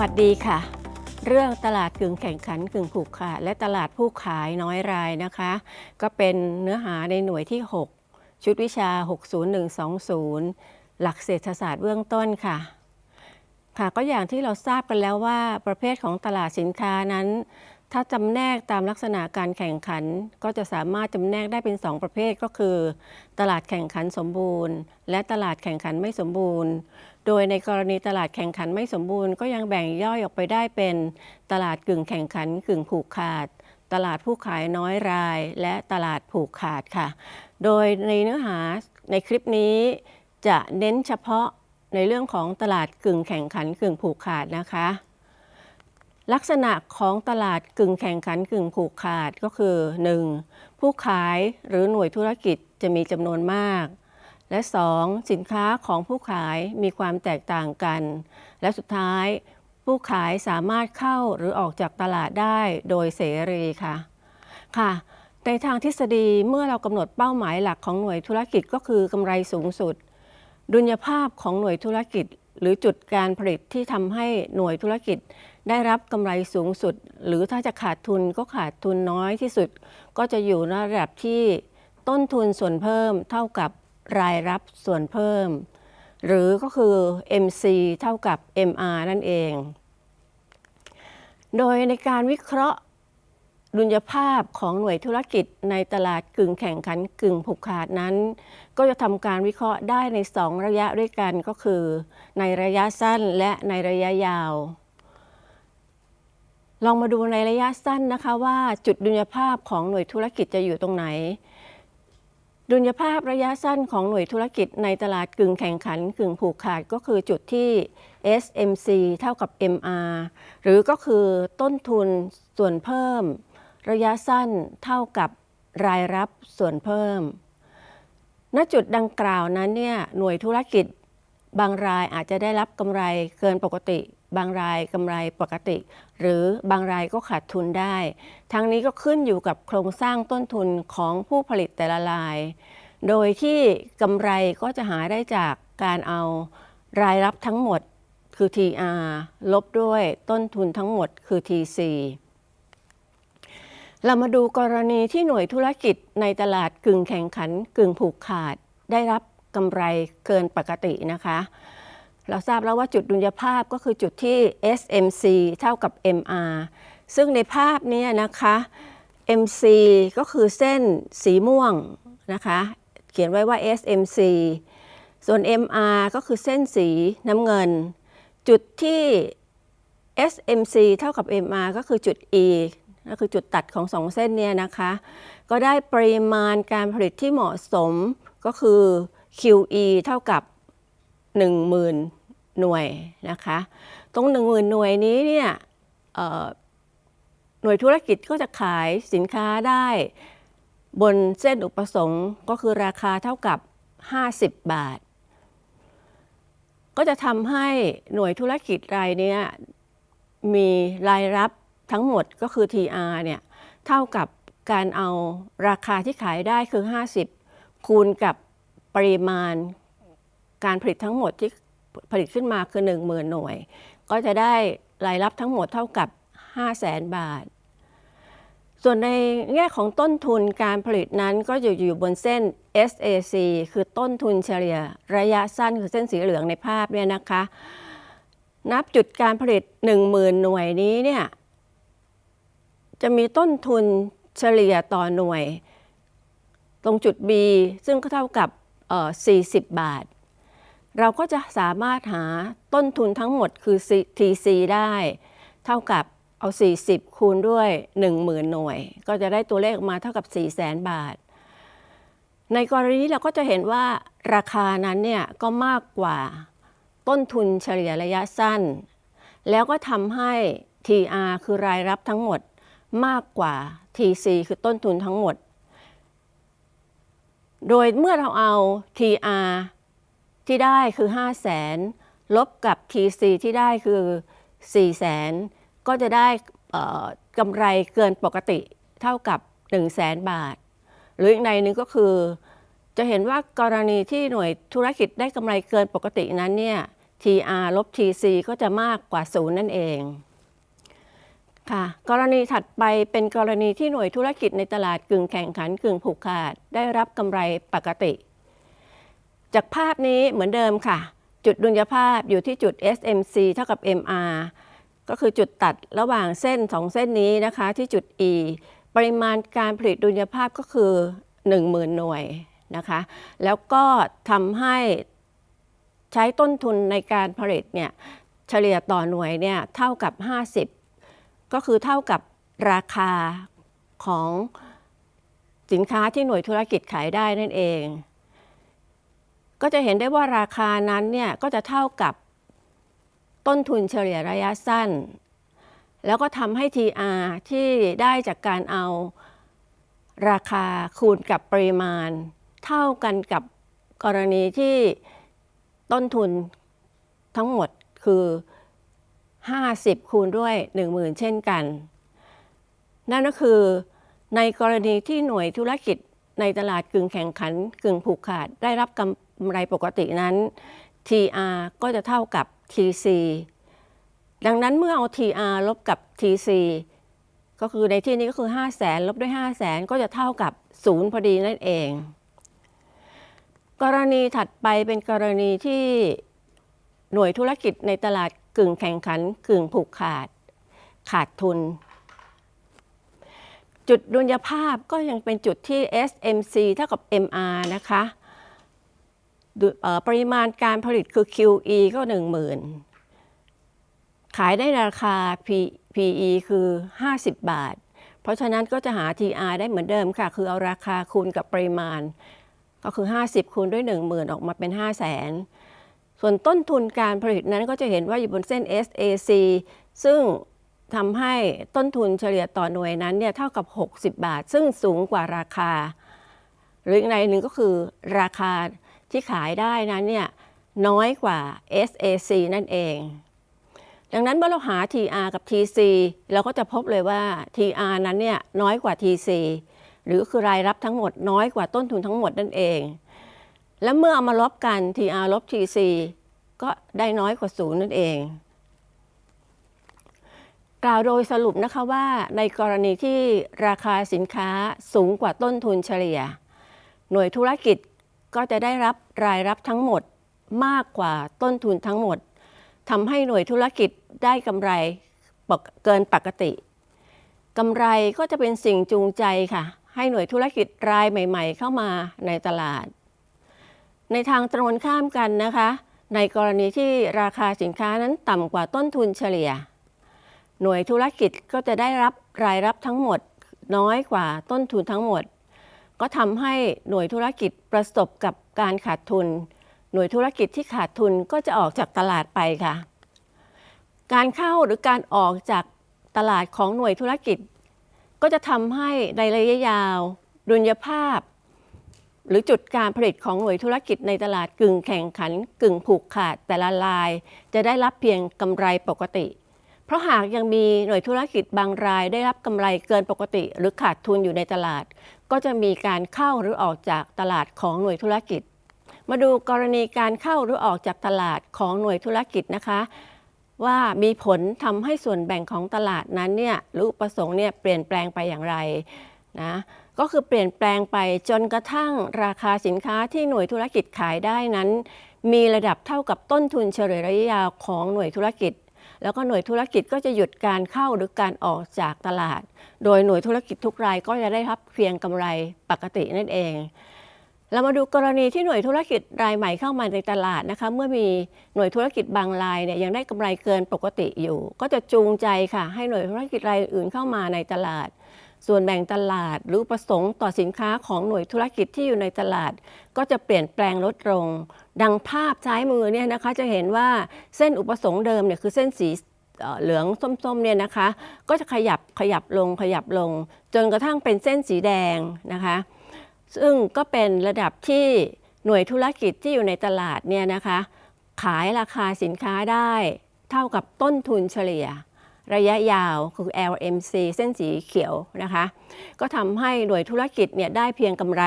วัสดีค่ะ เรื่องตลาดกึ่งแข่งขันกึ่งผูกขาดและตลาดผู้ขายน้อยรายนะคะ ก็เป็นเนื้อหาในหน่วยที่ 6 ชุดวิชา 60120 หลักเศรษฐศาสตร์เบื้องต้นค่ะ ค่ะก็อย่างที่เราทราบกันแล้วว่าประเภทของตลาดสินค้านั้น ถ้าจำแนกตามลักษณะการแข่งขัน ก็จะสามารถจำแนกได้เป็น 2 ประเภทก็คือ ตลาดแข่งขันสมบูรณ์ และตลาดแข่งขันไม่สมบูรณ์ โดยในกรณีตลาดแข่งขันไม่สมบูรณ์ก็ยังแบ่งย่อยออกไปได้เป็น ตลาดกึ่งแข่งขันกึ่งผูกขาด ตลาดผู้ขายน้อยราย และตลาดผูกขาดค่ะ โดยในเนื้อหาในคลิปนี้จะเน้นเฉพาะในเรื่องของตลาดกึ่งแข่งขันกึ่งผูกขาดนะคะลักษณะของตลาดกึ่งแข่งขันกึ่งผูกขาดก็คือ 1. ผู้ขายหรือหน่วยธุรกิจจะมีจำนวนมาก และ 2. สินค้าของผู้ขายมีความแตกต่างกัน และสุดท้าย ผู้ขายสามารถเข้าหรือออกจากตลาดได้โดยเสรีค่ะ ค่ะ ในทางทฤษฎีเมื่อเรากำหนดเป้าหมายหลักของหน่วยธุรกิจก็คือกำไรสูงสุด ดุลยภาพของหน่วยธุรกิจ หรือจุดการผลิตที่ทำให้หน่วยธุรกิจ ได้รับกำไรสูงสุด หรือถ้าจะขาดทุนก็ขาดทุนน้อยที่สุด ก็จะอยู่ในระดับที่ต้นทุนส่วนเพิ่มเท่ากับ รายรับส่วนเพิ่ม หรือก็คือ MC เท่ากับ MR นั่นเอง โดยในการวิเคราะห์ดุลยภาพของหน่วยธุรกิจในตลาดกึ่งแข่งขันกึ่งผูกขาดนั้น ก็จะทำการวิเคราะห์ได้ใน 2 ระยะด้วยกันก็คือ ในระยะสั้นและในระยะยาว ลองมาดูในระยะสั้นนะคะว่าจุดดุลยภาพของหน่วยธุรกิจจะอยู่ตรงไหน ดุลยภาพระยะสั้นของหน่วยธุรกิจในตลาดกึ่งแข่งขันกึ่งผูกขาดก็คือจุดที่ SMC เท่ากับ MR หรือก็คือต้นทุนส่วนเพิ่ม ระยะสั้นเท่ากับรายรับส่วนเพิ่ม ณ จุดดังกล่าวนั้นเนี่ยหน่วยธุรกิจบางรายอาจจะได้รับกำไรเกินปกติ บางรายกำไรปกติ หรือบางรายก็ขาดทุนได้ ทั้งนี้ก็ขึ้นอยู่กับโครงสร้างต้นทุนของผู้ผลิตแต่ละราย โดยที่กำไรก็จะหาได้จากการเอารายรับทั้งหมดคือ TR ลบด้วยต้นทุนทั้งหมดคือ TC เรามาดูกรณีที่หน่วยธุรกิจในตลาดกึ่งแข่งขันกึ่งผูกขาด ได้รับกำไรเกินปกตินะคะ เราทราบแล้วว่าจุดดุลยภาพก็คือจุดที่ SMC เท่ากับ MR ซึ่งในภาพนี้นะคะ MC ก็คือเส้นสีม่วงนะคะ เขียนไว้ว่า SMC ส่วน MR ก็คือเส้นสีน้ำเงิน จุดที่ SMC เท่ากับ MR ก็คือจุด E ก็คือจุดตัดของสองเส้นเนี่ยนะคะ ก็ได้ปริมาณการผลิตที่เหมาะสมก็คือ QE เท่ากับ 10,000 หน่วยนะคะ ตรง 10,000 หน่วยนี้เนี่ยหน่วยธุรกิจก็จะขายสินค้าได้ บนเส้นอุปสงค์ก็คือราคาเท่ากับ 50 บาท ก็จะทำให้หน่วยธุรกิจรายนี้มีรายรับทั้งหมดก็คือ TR เนี่ยเท่ากับการเอาราคาที่ขายได้คือ 50 คูณกับปริมาณ การผลิตทั้งหมดที่ผลิตขึ้นมาคือ 10,000 หน่วย ก็จะได้รายรับทั้งหมดเท่ากับ 500,000บาท ส่วนในแง่ของต้นทุนการผลิตนั้นก็จะอยู่บนเส้น SAC คือต้นทุนเฉลี่ยระยะสั้นคือเส้นสีเหลืองในภาพเนี่ยนะคะ นับจุดการผลิต 10,000 หน่วยนี้เนี่ยจะมีต้นทุนเฉลี่ยต่อหน่วย ตรงจุด B ซึ่งก็เท่ากับเอ่อ40 บาท เราก็จะสามารถหาต้นทุนทั้งหมดคือ TC ได้ เท่ากับเอา 40 คูณด้วย 10,000 หน่วย ก็จะได้ตัวเลขออกมาเท่ากับ 400,000 บาท ในกรณีนี้เราก็จะเห็นว่าราคานั้นเนี่ยก็มากกว่าต้นทุนเฉลี่ยระยะสั้น แล้วก็ทำให้ TR คือรายรับทั้งหมดมากกว่า TC คือต้นทุนทั้งหมด โดยเมื่อเราเอา TR ที่ได้คือ5 0 0แสนลบกับ TC ที่ได้คือ4แสนก็จะได้กำไรเกินปกติเท่ากับ 1 0 0 0 0แสนบาท หรืออีกในหนึ่งก็คือ จะเห็นว่ากรณีที่หน่วยธุรกิจได้กำไรเกินปกตินั้นเนี่ย T TR ลบ TC ก็จะมากกว่าศูนย์นั่นเองค่ะกรณีถัดไปเป็นกรณีที่หน่วยธุรกิจในตลาดกึ่งแข่งขันกึ่งผูกขาด ได้รับกำไรปกติ จากภาพนี้เหมือนเดิมค่ะ จุดดุลยภาพอยู่ที่จุด SMC เท่ากับ MR ก็คือจุดตัดระหว่างเส้น 2 เส้นนี้นะคะที่จุด E ปริมาณการผลิตดุลยภาพก็คือ 10,000 หน่วยนะคะ แล้วก็ทำให้ใช้ต้นทุนในการผลิตเนี่ยเฉลี่ยต่อหน่วยเนี่ยเท่ากับ 50 ก็คือเท่ากับราคาของสินค้าที่หน่วยธุรกิจขายได้นั่นเอง ก็จะเห็นได้ว่าราคานั้นเนี่ยก็จะเท่ากับต้นทุนเฉลี่ยระยะสั้น แล้วก็ทำให้ TR ที่ได้จากการเอาราคาคูณกับปริมาณ เท่ากันกับกรณีที่ต้นทุนทั้งหมดคือ 50 คูณด้วย 10,000 เช่นกัน นั่นก็คือในกรณีที่หน่วยธุรกิจในตลาดกึ่งแข่งขันกึ่งผูกขาดได้รับกำ ไรปกตินั้น TR ก็จะเท่ากับ TC ดังนั้นเมื่อเอา TR ลบกับ TC ก็คือในที่นี้ก็คือ 5 0 0แสนลบด้วย 5 0 0แสนก็จะเท่ากับ0พอดีนั่นเอง กรณีถัดไปเป็นกรณีที่หน่วยธุรกิจในตลาดกึ่งแข่งขันกึ่งผูกขาด ขาดทุน จุดดุลยภาพก็ยังเป็นจุดที่ SMC เท่ากับ MR นะคะ ปริมาณการผลิตคือ QE ก็ 10,000 ขายได้ราคา P- PE คือ 50 บาท เพราะฉะนั้นก็จะหา TR ได้เหมือนเดิมค่ะ คือเอาราคาคูณกับปริมาณ ก็คือ 50 คูณด้วย 10,000 ออกมาเป็น 5 0 0 0 0 0ส่วนต้นทุนการผลิตนั้นก็จะเห็นว่าอยู่บนเส้น SAC ซึ่งทำให้ต้นทุนเฉลี่ยต่อหน่วยนั้นเนี่ยเท่ากับ 60 บาท ซึ่งสูงกว่าราคา หรืออีกในหนึ่งก็คือราคา ที่ขายได้นั้นเนี่ยน้อยกว่า SAC นั่นเอง ดังนั้นเมื่อเราหา TR กับ TC เราก็จะพบเลยว่า TR นั้นเนี่ยน้อยกว่า TC หรือคือรายรับทั้งหมดน้อยกว่าต้นทุนทั้งหมดนั่นเอง และเมื่อเอามาลบกัน TR ลบ TC ก็ได้น้อยกว่าศูนย์นั่นเอง กล่าวโดยสรุปนะคะว่าในกรณีที่ราคาสินค้าสูงกว่าต้นทุนเฉลี่ย หน่วยธุรกิจก็จะได้รับ รายรับทั้งหมดมากกว่าต้นทุนทั้งหมดทำให้หน่วยธุรกิจได้กำไรเกินปกติกำไรก็จะเป็นสิ่งจูงใจค่ะ ให้หน่วยธุรกิจรายใหม่ ๆ เข้ามาในตลาด ในทางตรงข้ามกันนะคะ ในกรณีที่ราคาสินค้านั้นต่ำกว่าต้นทุนเฉลี่ย หน่วยธุรกิจก็จะได้รับรายรับทั้งหมดน้อยกว่าต้นทุนทั้งหมด ก็ทำให้หน่วยธุรกิจประสบกับการขาดทุน หน่วยธุรกิจที่ขาดทุนก็จะออกจากตลาดไปค่ะ การเข้าหรือการออกจากตลาดของหน่วยธุรกิจ ก็จะทำให้ในระยะยาวดุลยภาพ หรือจุดการผลิตของหน่วยธุรกิจในตลาดกึ่งแข่งขัน กึ่งผูกขาดแต่ละราย จะได้รับเพียงกำไรปกติ เพราะหากยังมีหน่วยธุรกิจบางรายได้รับกำไรเกินปกติ หรือขาดทุนอยู่ในตลาด ก็จะมีการเข้าหรือออกจากตลาดของหน่วยธุรกิจ มาดูกรณีการเข้าหรือออกจากตลาดของหน่วยธุรกิจนะคะ ว่ามีผลทำให้ส่วนแบ่งของตลาดนั้นเนี่ยหรืออุปสงค์เนี่ยเปลี่ยนแปลงไปอย่างไรนะก็คือเปลี่ยนแปลงไปจนกระทั่งราคาสินค้าที่หน่วยธุรกิจขายได้นั้น มีระดับเท่ากับต้นทุนเฉลี่ยระยะยาวของหน่วยธุรกิจ แล้วก็หน่วยธุรกิจก็จะหยุดการเข้าหรือการออกจากตลาด โดยหน่วยธุรกิจทุกรายก็จะได้รับเพียงกำไรปกตินั่นเอง เรามาดูกรณีที่หน่วยธุรกิจรายใหม่เข้ามาในตลาดนะคะเมื่อมีหน่วยธุรกิจบางรายเนี่ยยังได้กำไรเกินปกติอยู่ ก็จะจูงใจค่ะให้หน่วยธุรกิจรายอื่นเข้ามาในตลาด ส่วนแบ่งตลาดหรือประสงค์ต่อสินค้าของหน่วยธุรกิจที่อยู่ในตลาด ก็จะเปลี่ยนแปลงลดลง ดังภาพซ้ายมือเนี่ยนะคะจะเห็นว่าเส้นอุปสงค์เดิมเนี่ยคือเส้นสีเอ่อเหลืองส้มๆเนี่ยนะคะ ก็จะขยับขยับลงขยับลง จนกระทั่งเป็นเส้นสีแดงนะคะ ซึ่งก็เป็นระดับที่หน่วยธุรกิจที่อยู่ในตลาดเนี่ยนะคะ ขายราคาสินค้าได้ เท่ากับต้นทุนเฉลี่ย ระยะยาวคือ LMC เส้นสีเขียวนะคะ ก็ทำให้หน่วยธุรกิจเนี่ยได้เพียงกำไร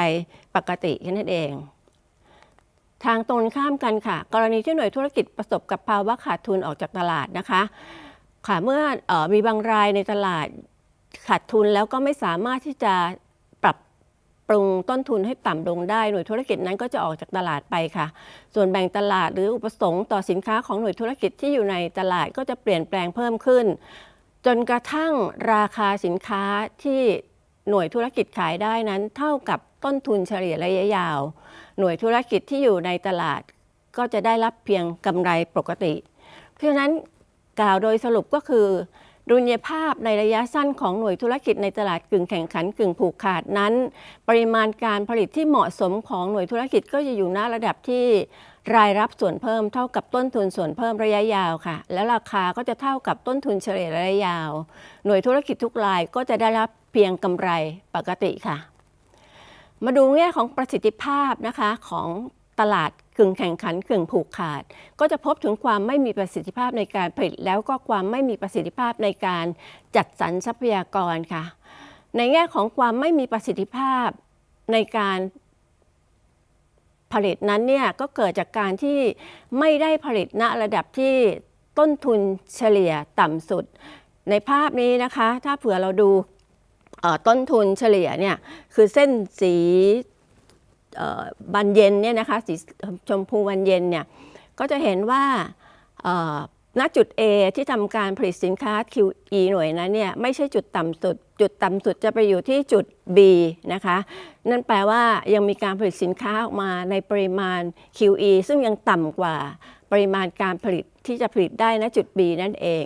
ปกติแค่นั้นเอง ทางตรงข้ามกันค่ะ กรณีที่หน่วยธุรกิจประสบกับภาวะขาดทุนออกจากตลาดนะคะ ค่ะเมื่อออมีบางรายในตลาดขาดทุนแล้วก็ไม่สามารถที่จะ ปรุงต้นทุนให้ต่ำลงได้หน่วยธุรกิจนั้นก็จะออกจากตลาดไปค่ะ ส่วนแบ่งตลาดหรืออุปสงค์ต่อสินค้าของหน่วยธุรกิจที่อยู่ในตลาดก็จะเปลี่ยนแปลงเพิ่มขึ้น จนกระทั่งราคาสินค้าที่หน่วยธุรกิจขายได้นั้น เท่ากับต้นทุนเฉลี่ยระยะยาว หน่วยธุรกิจที่อยู่ในตลาดก็จะได้รับเพียงกำไรปกติ เพราะฉะนั้นกล่าวโดยสรุปก็คือ ดุลยภาพในระยะสั้นของหน่วยธุรกิจในตลาดกึ่งแข่งขันกึ่งผูกขาดนั้น ปริมาณการผลิตที่เหมาะสมของหน่วยธุรกิจก็จะอยู่ณระดับที่รายรับส่วนเพิ่มเท่ากับต้นทุนส่วนเพิ่มระยะยาวค่ะ แล้วราคาก็จะเท่ากับต้นทุนเฉลี่ยระยะยาว หน่วยธุรกิจทุกรายก็จะได้รับเพียงกำไรปกติค่ะ มาดูแง่ของประสิทธิภาพนะคะของตลาด กึ่งแข่งขันกึ่งผูกขาด ก็จะพบถึงความไม่มีประสิทธิภาพในการผลิต แล้วก็ความไม่มีประสิทธิภาพในการจัดสรรทรัพยากรค่ะ ในแง่ของความไม่มีประสิทธิภาพในการผลิตนั้นเนี่ยก็เกิดจากการที่ไม่ได้ผลิตณระดับที่ต้นทุนเฉลี่ยต่ำสุด ในภาพนี้นะคะ ถ้าเผื่อเราดูต้นทุนเฉลี่ยเนี่ยคือเส้นสี บันเย็นเนี่ยนะคะสีชมพูบันเย็นเนี่ยก็จะเห็นว่าณจุด A ที่ทำการผลิตสินค้า QE หน่วยนั้นเนี่ยไม่ใช่จุดต่ำสุด จุดต่ำสุดจะไปอยู่ที่จุด B นะคะ นั่นแปลว่ายังมีการผลิตสินค้าออกมาในปริมาณ QE ซึ่งยังต่ำกว่าปริมาณการผลิตที่จะผลิตได้ณจุด B นั่นเอง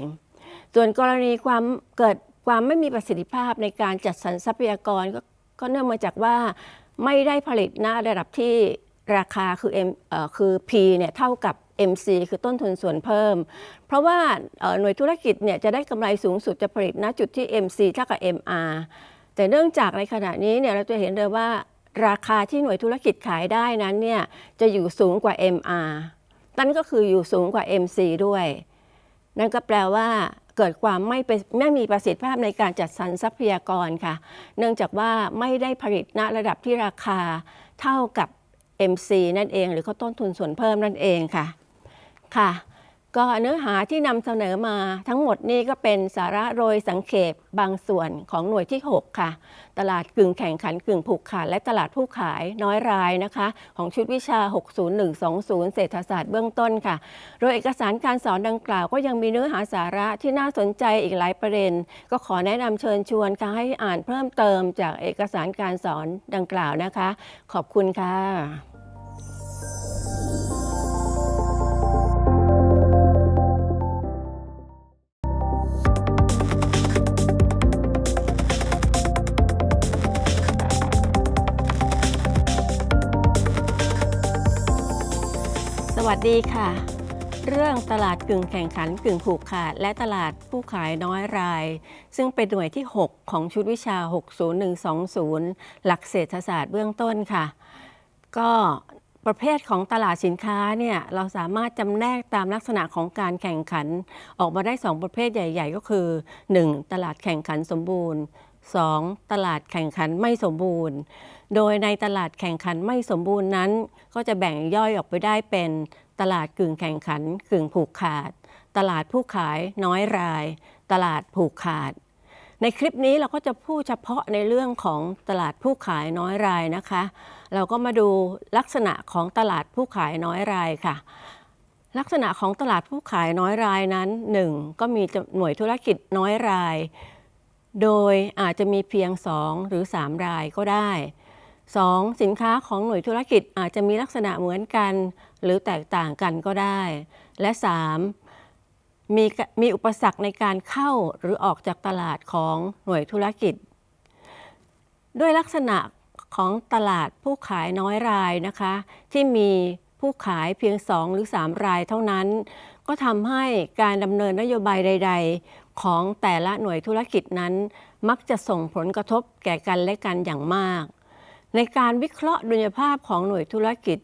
ส่วนกรณีความเกิดความไม่มีประสิทธิภาพในการจัดสรรทรัพยากรก็เนื่องมาจากว่า ไม่ได้ผลิตณระดับที่ราคาคือ M เอ่อคือ P เนี่ยเท่ากับ MC คือต้นทุนส่วนเพิ่ม เพราะว่าหน่วยธุรกิจเนี่ยจะได้กำไรสูงสุดจะผลิตณจุดที่ MC เท่ากับ MR แต่เนื่องจากในขณะนี้เนี่ยเราจะเห็นเลยว่าราคาที่หน่วยธุรกิจขายได้นั้นเนี่ยจะอยู่สูงกว่า MR นั่นก็คืออยู่สูงกว่า MC ด้วย นั่นก็แปลว่า เกิดความไม่เป็นไม่มีประสิทธิภาพในการจัดสรรทรัพยากรค่ะ เนื่องจากว่าไม่ได้ผลิตณระดับที่ราคาเท่ากับ MC นั่นเอง หรือเขาต้นทุนส่วนเพิ่มนั่นเองค่ะค่ะ ก็เนื้อหาที่นำเสนอมาทั้งหมดนี้ก็เป็นสาระโดยสังเขปบางส่วนของหน่วยที่ 6 ค่ะ ตลาดกึ่งแข่งขันกึ่งผูกขาดและตลาดผู้ขายน้อยรายนะคะ ของชุดวิชา 60120 เศรษฐศาสตร์เบื้องต้นค่ะ โดยเอกสารการสอนดังกล่าวก็ยังมีเนื้อหาสาระที่น่าสนใจอีกหลายประเด็น ก็ขอแนะนำเชิญชวนค่ะให้อ่านเพิ่มเติมจากเอกสารการสอนดังกล่าวนะคะ ขอบคุณค่ะ วัสดีค่ะ เรื่องตลาดกึ่งแข่งขันกึ่งผูกขาด และตลาดผู้ขายน้อยราย ซึ่งเป็นหน่วยที่ 6 ของชุดวิชา 60120 หลักเศรษฐศาสตร์เบื้องต้นค่ะ ก็ประเภทของตลาดสินค้าเนี่ยเราสามารถจำแนกตามลักษณะของการแข่งขัน ออกมาได้ 2 ประเภทใหญ่ ๆ ก็คือ 1. ตลาดแข่งขันสมบูรณ์ 2. ตลาดแข่งขันไม่สมบูรณ์ โดยในตลาดแข่งขันไม่สมบูรณ์นั้น ก็จะแบ่งย่อยออกไปได้เป็น ตลาดกึ่งแข่งขันกึ่งผูกขาด ตลาดผู้ขายน้อยราย ตลาดผูกขาด ในคลิปนี้เราก็จะพูดเฉพาะในเรื่องของตลาดผู้ขายน้อยรายนะคะ เราก็มาดูลักษณะของตลาดผู้ขายน้อยรายค่ะลักษณะของตลาดผู้ขายน้อยรายนั้น 1. ก็มีหน่วยธุรกิจน้อยราย โดยอาจจะมีเพียง 2 หรือ 3 รายก็ได้ 2. สินค้าของหน่วยธุรกิจอาจจะมีลักษณะเหมือนกัน หรือแตกต่างกันก็ได้ และ 3. มีมีอุปสรรคในการเข้าหรือออกจากตลาดของหน่วยธุรกิจ ด้วยลักษณะของตลาดผู้ขายน้อยรายนะคะ ที่มีผู้ขายเพียง 2 หรือ 3 รายเท่านั้น ก็ทำให้การดำเนินนโยบายใด ๆ ของแต่ละหน่วยธุรกิจนั้น มักจะส่งผลกระทบแก่กันและกันอย่างมาก ในการวิเคราะห์ดุลยภาพของหน่วยธุรกิจ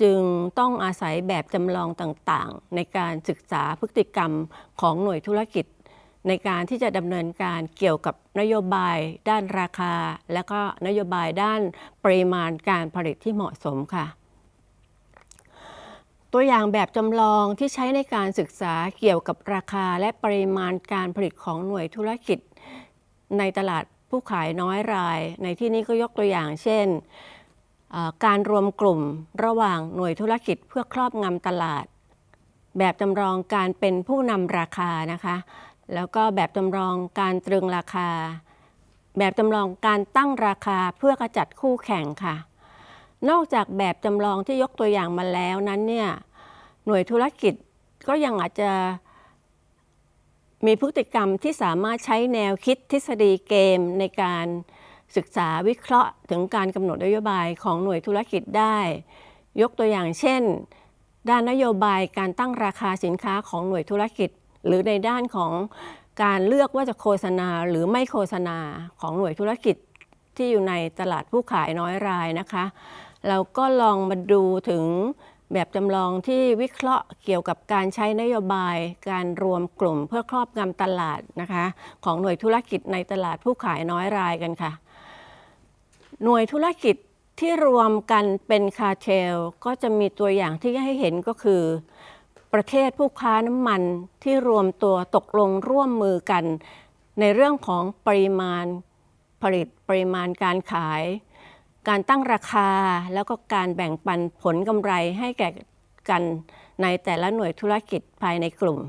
จึงต้องอาศัยแบบจำลองต่างๆ ในการศึกษาพฤติกรรมของหน่วยธุรกิจ ในการที่จะดำเนินการเกี่ยวกับนโยบายด้านราคา และก็นโยบายด้านปริมาณการผลิตที่เหมาะสมค่ะ ตัวอย่างแบบจำลองที่ใช้ในการศึกษาเกี่ยวกับราคาและปริมาณการผลิตของหน่วยธุรกิจ ในตลาด ผู้ขายน้อยราย ในที่นี้ก็ยกตัวอย่าง เช่น การรวมกลุ่มระหว่างหน่วยธุรกิจเพื่อครอบงำตลาด แบบจำลองการเป็นผู้นำราคานะคะ แล้วก็แบบจำลองการตรึงราคา แบบจำลองการตั้งราคาเพื่อกระจัดคู่แข่งค่ะ นอกจากแบบจำลองที่ยกตัวอย่างมาแล้วนั้นเนี่ยหน่วยธุรกิจก็ยังอาจจะ มีพฤติกรรมที่สามารถใช้แนวคิดทฤษฎีเกมในการศึกษาวิเคราะห์ถึงการกำหนดนโยบายของหน่วยธุรกิจได้ ยกตัวอย่างเช่น ด้านนโยบายการตั้งราคาสินค้าของหน่วยธุรกิจ หรือในด้านของการเลือกว่าจะโฆษณาหรือไม่โฆษณาของหน่วยธุรกิจที่อยู่ในตลาดผู้ขายน้อยรายนะคะ เราก็ลองมาดูถึง แบบจำลองที่วิเคราะห์เกี่ยวกับการใช้นโยบาย การรวมกลุ่มเพื่อครอบงำตลาดนะคะ ของหน่วยธุรกิจในตลาดผู้ขายน้อยรายกันค่ะ หน่วยธุรกิจที่รวมกันเป็นคาเทล ก็จะมีตัวอย่างที่ให้เห็นก็คือ ประเทศผู้ค้าน้ำมันที่รวมตัวตกลงร่วมมือกัน ในเรื่องของปริมาณผลิตปริมาณการขาย การตั้งราคาแล้วก็การแบ่งปันผลกำไรให้แก่กันในแต่ละหน่วยธุรกิจภายในกลุ่ม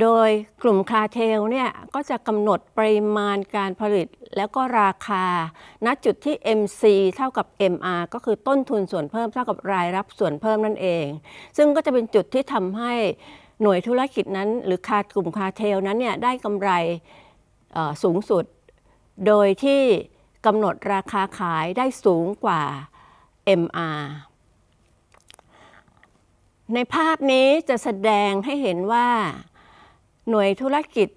โดยกลุ่มคาเทลเนี่ยก็จะกำหนดปริมาณการผลิตแล้วก็ราคา ณจุดที่ MC เท่ากับ MR ก็คือต้นทุนส่วนเพิ่มเท่ากับรายรับส่วนเพิ่มนั่นเอง ซึ่งก็จะเป็นจุดที่ทำให้หน่วยธุรกิจนั้น หรือคากลุ่มคาเทลนั้นเนี่ยได้กำไรสูงสุด โดยที่ กำหนดราคาขายได้สูงกว่า MR ในภาพนี้จะแสดงให้เห็นว่า หน่วยธุรกิจ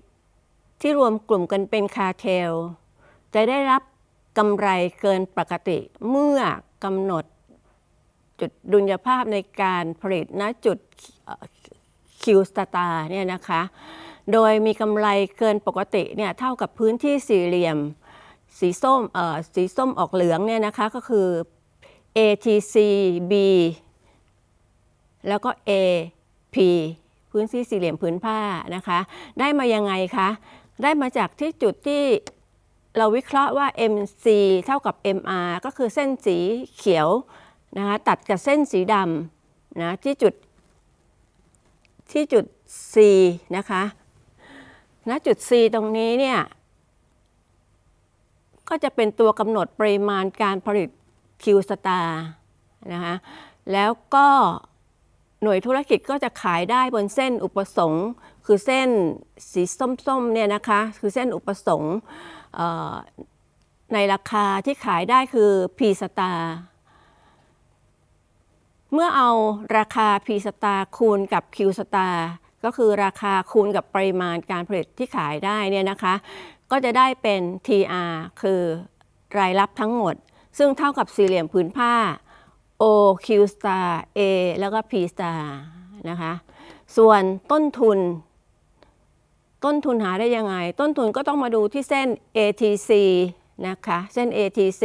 ที่รวมกลุ่มกันเป็นคาเทล จะได้รับกำไรเกินปกติเมื่อกำหนดจุดดุลยภาพในการผลิตณจุดคิวสตาร์เนี่ยนะคะ โดยมีกำไรเกินปกติเนี่ยเท่ากับพื้นที่สี่เหลี่ยม สีส้มเอ่อสีส้มออกเหลืองเนี่ยนะคะก็คือ ATC B แล้วก็ AP พื้นที่สี่เหลี่ยมพื้นผ้านะคะ ได้มายังไงคะ ได้มาจากที่จุดที่เราวิเคราะห์ว่า MC เท่ากับ MR ก็คือเส้นสีเขียวนะคะตัดกับเส้นสีดำนะที่จุดที่จุด C นะคะณจุด C ตรงนี้เนี่ย ก็จะเป็นตัวกำหนดปริมาณการผลิต Q star นะคะแล้วก็หน่วยธุรกิจก็จะขายได้บนเส้นอุปสงค์ คือเส้นสีส้มๆเนี่ยนะคะคือเส้นอุปสงค์ในราคาที่ขายได้คือ P star เมื่อเอาราคา P star คูณกับ Q star ก็คือราคาคูณกับปริมาณการผลิตที่ขายได้เนี่ยนะคะก็จะได้เป็น TR คือรายรับทั้งหมด ซึ่งเท่ากับสี่เหลี่ยมผืนผ้า O Q star A แล้วก็ P star นะคะ ส่วนต้นทุน ต้นทุนหาได้ยังไง ต้นทุนก็ต้องมาดูที่เส้น ATC นะคะเส้น ATC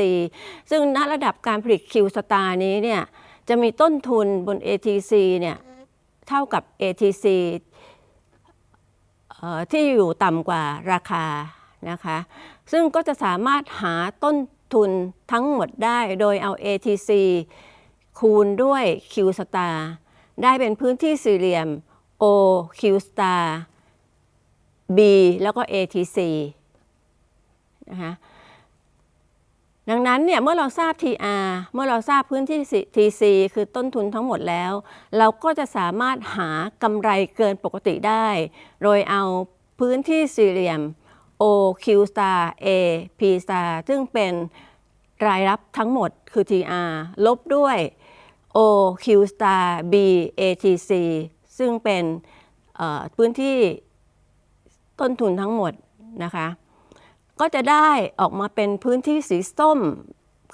ซึ่งณระดับการผลิต Q star นี้เนี่ยจะมีต้นทุนบน ATC เนี่ยเท่ากับ ATC เอ่อที่อยู่ต่ำกว่าราคา นะคะ ซึ่งก็จะสามารถหาต้นทุนทั้งหมดได้โดยเอา ATC คูณด้วย Q star ได้เป็นพื้นที่สี่เหลี่ยม O Q star B แล้วก็ ATC นะคะดังนั้นเนี่ยเมื่อเราทราบ TR เมื่อเราทราบพื้นที่ TC คือต้นทุนทั้งหมดแล้ว เราก็จะสามารถหากำไรเกินปกติได้ โดยเอาพื้นที่สี่เหลี่ยม O Q star A P star ซึ่งเป็นรายรับทั้งหมดคือ TR ลบด้วย O Q star B ATC ซึ่งเป็นพื้นที่ต้นทุนทั้งหมดนะคะ ก็จะได้ออกมาเป็นพื้นที่สีส้ม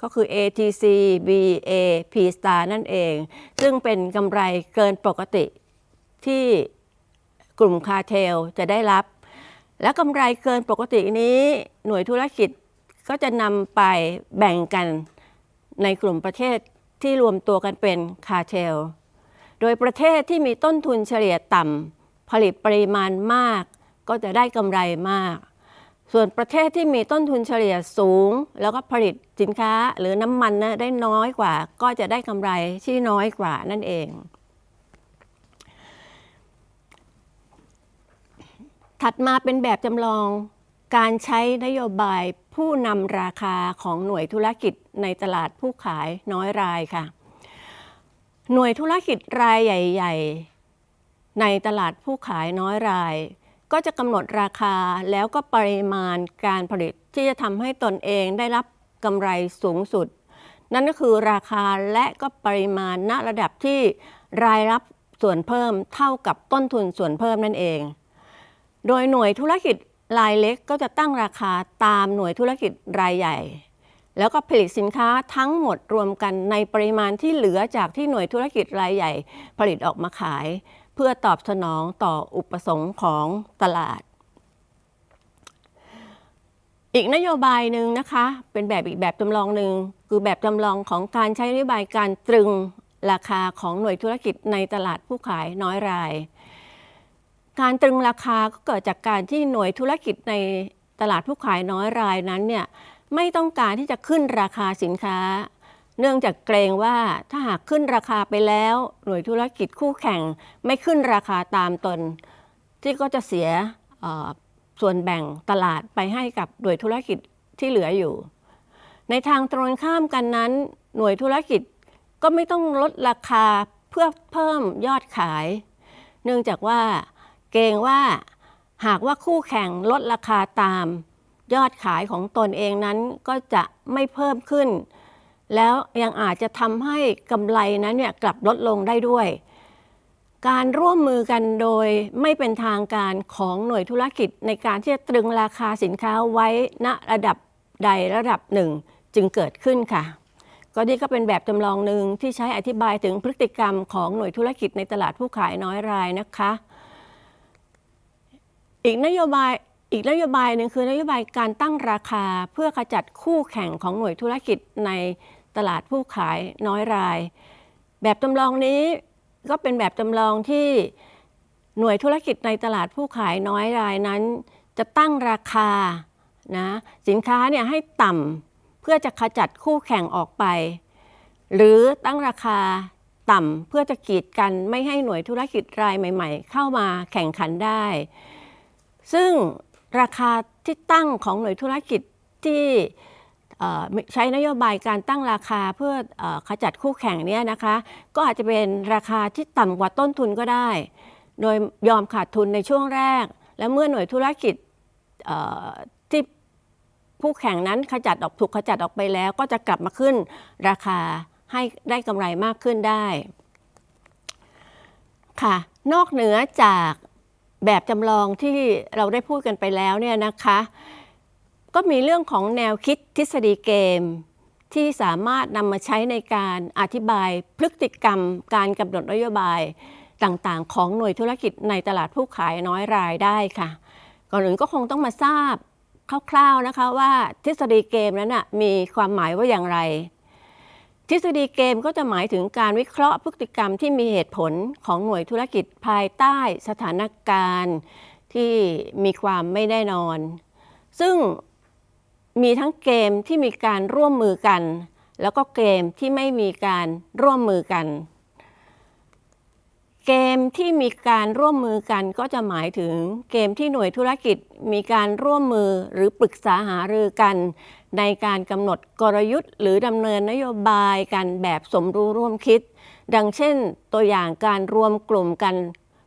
ก็คือ ATC BA P star นั่นเอง ซึ่งเป็นกำไรเกินปกติที่กลุ่มคาเทลจะได้รับ และกำไรเกินปกตินี้หน่วยธุรกิจก็จะนำไปแบ่งกันในกลุ่มประเทศที่รวมตัวกันเป็นคาเทล โดยประเทศที่มีต้นทุนเฉลี่ยต่ำผลิตปริมาณมาก ก็จะได้กำไรมาก ส่วนประเทศที่มีต้นทุนเฉลี่ยสูง แล้วก็ผลิตสินค้าหรือน้ำมันนะได้น้อยกว่า ก็จะได้กำไรที่น้อยกว่านั่นเอง ถัดมาเป็นแบบจำลองการใช้นโยบายผู้นำราคาของหน่วยธุรกิจในตลาดผู้ขายน้อยรายค่ะ หน่วยธุรกิจรายใหญ่ ๆ ในตลาดผู้ขายน้อยราย ก็จะกำหนดราคาแล้วก็ปริมาณการผลิตที่จะทำให้ตนเองได้รับกำไรสูงสุด นั่นก็คือราคาและก็ปริมาณณระดับที่รายรับส่วนเพิ่มเท่ากับต้นทุนส่วนเพิ่มนั่นเอง โดยหน่วยธุรกิจรายเล็กก็จะตั้งราคาตามหน่วยธุรกิจรายใหญ่ แล้วก็ผลิตสินค้าทั้งหมดรวมกันในปริมาณที่เหลือจากที่หน่วยธุรกิจรายใหญ่ ผลิตออกมาขาย เพื่อตอบสนองต่ออุปสงค์ของตลาด อีกนโยบายหนึ่งนะคะ เป็นแบบอีกแบบจำลองหนึ่งคือแบบจำลองของการใช้นโยบายการตรึงราคาของหน่วยธุรกิจในตลาดผู้ขายน้อยราย การตรึงราคาก็เกิดจากการที่หน่วยธุรกิจในตลาดผู้ขายน้อยรายนั้นเนี่ยไม่ต้องการที่จะขึ้นราคาสินค้า เนื่องจากเกรงว่าถ้าหากขึ้นราคาไปแล้ว หน่วยธุรกิจคู่แข่งไม่ขึ้นราคาตามตน ที่ก็จะเสียส่วนแบ่งตลาดไปให้กับหน่วยธุรกิจที่เหลืออยู่ ในทางตรงข้ามกันนั้น หน่วยธุรกิจก็ไม่ต้องลดราคาเพื่อเพิ่มยอดขาย เนื่องจากว่า เกรงว่าหากว่าคู่แข่งลดราคาตาม ยอดขายของตนเองนั้นก็จะไม่เพิ่มขึ้น แล้วยังอาจจะทำให้กำไรนั้นเนี่ยกลับลดลงได้ด้วย การร่วมมือกันโดยไม่เป็นทางการของหน่วยธุรกิจในการที่จะตรึงราคาสินค้าไว้ณระดับใดระดับหนึ่งจึงเกิดขึ้นค่ะ ก็นี่ก็เป็นแบบจำลองหนึ่งที่ใช้อธิบายถึงพฤติกรรมของหน่วยธุรกิจในตลาดผู้ขายน้อยรายนะคะ อีกนโยบายอีกนโยบายหนึ่งคือนโยบายการตั้งราคาเพื่อขจัดคู่แข่งของหน่วยธุรกิจในตลาดผู้ขายน้อยราย แบบจำลองนี้ก็เป็นแบบจำลองที่หน่วยธุรกิจในตลาดผู้ขายน้อยรายนั้น จะตั้งราคานะสินค้าเนี่ยให้ต่ำเพื่อจะขจัดคู่แข่งออกไป หรือตั้งราคาต่ำเพื่อจะกีดกันไม่ให้หน่วยธุรกิจรายใหม่ ๆ เข้ามาแข่งขันได้ ซึ่งราคาที่ตั้งของหน่วยธุรกิจที่ใช้นโยบายการตั้งราคาเพื่อออขจัดคู่แข่งเนี่ยนะคะ ก็อาจจะเป็นราคาที่ต่ำกว่าต้นทุนก็ได้ โดยยอมขาดทุนในช่วงแรก และเมื่อหน่วยธุรกิจที่ผู้แข่งนั้นขจัดออกถูกขจัดออกไปแล้ว ก็จะกลับมาขึ้นราคาให้ได้กำไรมากขึ้นได้ค่ะ นอกเหนือจาก แบบจำลองที่เราได้พูดกันไปแล้วเนี่ยนะคะ ก็มีเรื่องของแนวคิดทฤษฎีเกม ที่สามารถนำมาใช้ในการอธิบายพฤติกรรม การกำหนดนโยบายต่างๆ ของหน่วยธุรกิจในตลาดผู้ขายน้อยรายได้ค่ะ ก่อนอื่นก็คงต้องมาทราบคร่าวๆนะคะว่าทฤษฎีเกมนั้นนะมีความหมายว่าอย่างไร ทฤษฎีเกมก็จะหมายถึงการวิเคราะห์พฤติกรรมที่มีเหตุผลของหน่วยธุรกิจภายใต้สถานการณ์ที่มีความไม่แน่นอน ซึ่งมีทั้งเกมที่มีการร่วมมือกัน แล้วก็เกมที่ไม่มีการร่วมมือกัน เกมที่มีการร่วมมือกันก็จะหมายถึงเกมที่หน่วยธุรกิจมีการร่วมมือหรือปรึกษาหารือกัน ในการกำหนดกลยุทธ์ หรือดำเนินนโยบายกันแบบสมรู้ร่วมคิด ดังเช่นตัวอย่างการรวมกลุ่มกัน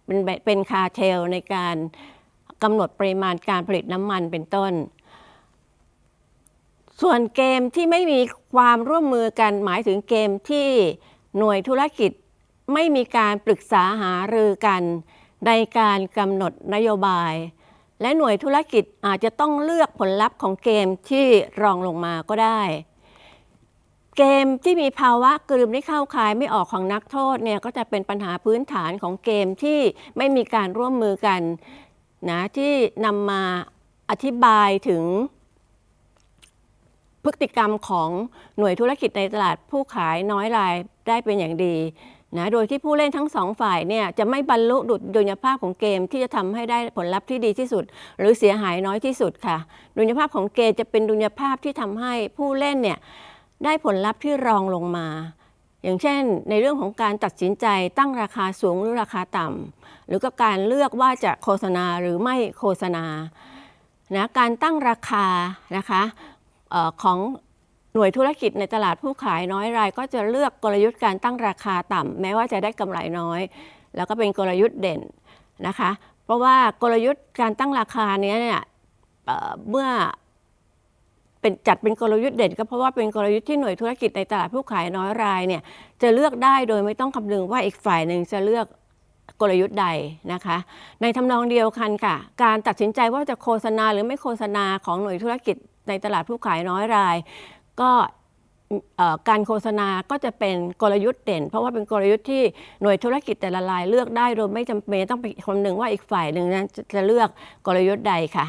เป็นเป็นคาเทลในการกำหนดปริมาณการผลิตน้ำมันเป็นต้น ส่วนเกมที่ไม่มีความร่วมมือกันหมายถึงเกมที่หน่วยธุรกิจ ไม่มีการปรึกษาหารือกันในการกำหนดนโยบาย และหน่วยธุรกิจอาจจะต้องเลือกผลลัพธ์ของเกมที่รองลงมาก็ได้ เกมที่มีภาวะกลืมไม่เข้าคายไม่ออกของนักโทษเนี่ยก็จะเป็นปัญหาพื้นฐานของเกมที่ไม่มีการร่วมมือกันนะที่นำมาอธิบายถึงพฤติกรรมของหน่วยธุรกิจในตลาดผู้ขายน้อยรายได้เป็นอย่างดี นะโดยที่ผู้เล่นทั้งสองฝ่ายเนี่ยจะไม่บรรลุดุจดุลยภาพของเกมที่จะทำให้ได้ผลลัพธ์ที่ดีที่สุด หรือเสียหายน้อยที่สุดค่ะ ดุลยภาพของเกมจะเป็นดุลยภาพที่ทำให้ผู้เล่นเนี่ยได้ผลลัพธ์ที่รองลงมา อย่างเช่น ในเรื่องของการตัดสินใจตั้งราคาสูงหรือราคาต่ำหรือก็การเลือกว่าจะโฆษณาหรือไม่โฆษณานะการตั้งราคานะคะออของ หน่วยธุรกิจในตลาดผู้ขายน้อยราย ก็จะเลือกกลยุทธ์การตั้งราคาต่ำแม้ว่าจะได้กำไรน้อย แล้วก็เป็นกลยุทธ์เด่นนะคะ เพราะว่ากลยุทธ์การตั้งราคาเนี้ยเนี่ยเอ่อเมื่อเป็นจัดเป็นกลยุทธ์เด่นก็เพราะว่าเป็นกลยุทธ์ที่หน่วยธุรกิจในตลาดผู้ขายน้อยรายเนี่ยจะเลือกได้โดยไม่ต้องคำนึงว่าอีกฝ่ายหนึ่งจะเลือกกลยุทธ์ใดนะคะ ในทำนองเดียวกันค่ะ การตัดสินใจว่าจะโฆษณาหรือไม่โฆษณาของหน่วยธุรกิจในตลาดผู้ขายน้อยราย ก็การโฆษณาก็จะเป็นกลยุทธ์เด่น เพราะว่าเป็นกลยุทธ์ที่หน่วยธุรกิจแต่ละรายเลือกได้โดยไม่จำเป็นต้องไปคำนึงว่าอีกฝ่ายหนึ่งนั้นจะเลือกกลยุทธ์ใดค่ะ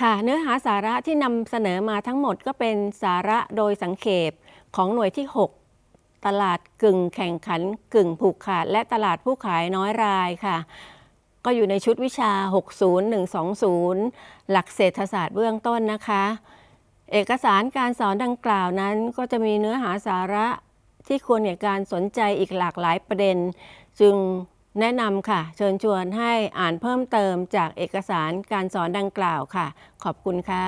ค่ะ เนื้อหาสาระที่นำเสนอมาทั้งหมดก็เป็นสาระโดยสังเขปของหน่วยที่ 6 ตลาดกึ่งแข่งขันกึ่งผูกขาด และตลาดผู้ขายน้อยรายค่ะ ก็อยู่ในชุดวิชา 60120 หลักเศรษฐศาสตร์เบื้องต้นนะคะ เอกสารการสอนดังกล่าวนั้น ก็จะมีเนื้อหาสาระที่ควรแก่การสนใจอีกหลากหลายประเด็น จึงแนะนำค่ะ เชิญชวนให้อ่านเพิ่มเติมจากเอกสารการสอนดังกล่าวค่ะ ขอบคุณค่ะ